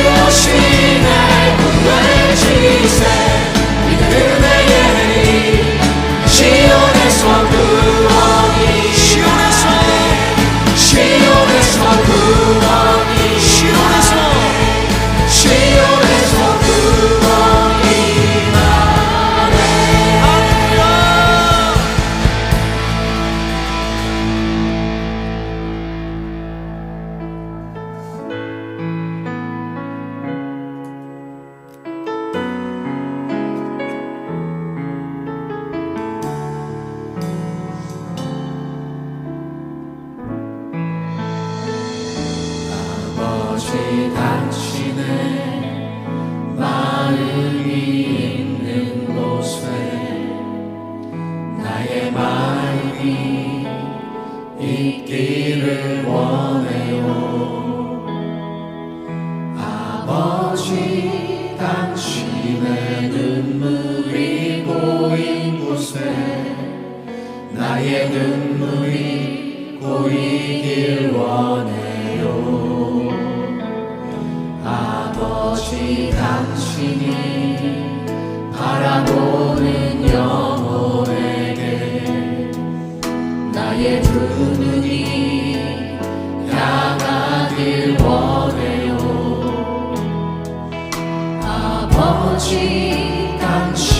주시네 구원의 지세 있기를 원해요. 아버지 당신의 눈물이 보인 곳에 나의 눈물이 보이길 원해 心当时。